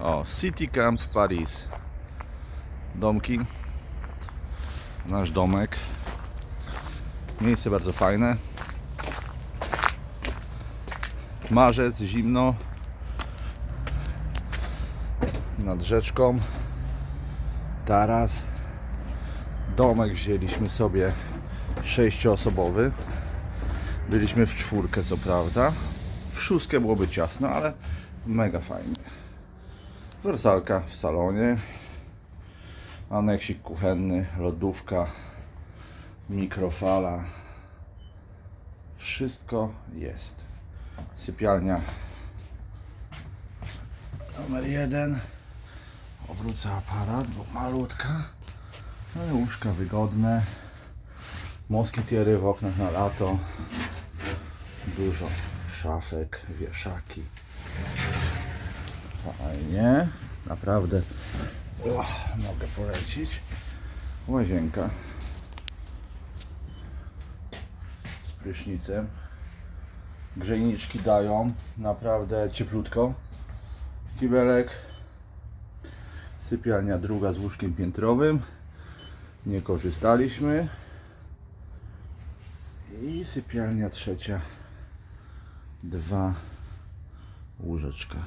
O, City Camp Paris. Domki. Nasz domek. Miejsce bardzo fajne. Marzec, zimno. Nad rzeczką. Taras. Domek wzięliśmy sobie sześcioosobowy. Byliśmy w czwórkę, co prawda. W szóstkę byłoby ciasno, ale mega fajnie. Wersalka w salonie. Aneksik kuchenny, lodówka, mikrofala. Wszystko jest. Sypialnia numer jeden. Obrócę aparat, bo malutka. Ale łóżka wygodne. Moskitiery w oknach na lato. Dużo szafek, wieszaki. Fajnie. Naprawdę mogę polecić. Łazienka z prysznicem. Grzejniczki dają naprawdę cieplutko. Kibelek. Sypialnia druga z łóżkiem piętrowym. Nie korzystaliśmy. I sypialnia trzecia. Dwa łóżeczka.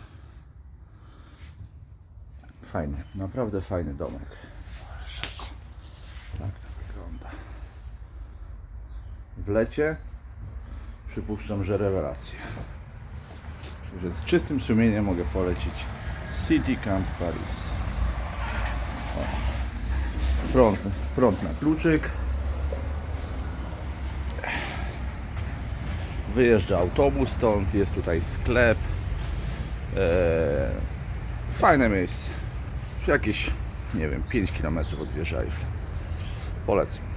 Fajny, naprawdę fajny domek. Tak to wygląda. W lecie przypuszczam, że rewelacja. Z czystym sumieniem mogę polecić City Camp Paris. Prąd, prąd na kluczyk. Wyjeżdża autobus stąd, jest tutaj sklep. Eee, fajne miejsce. Jakieś, nie wiem, 5 km od wieży Eiffel. Polecam.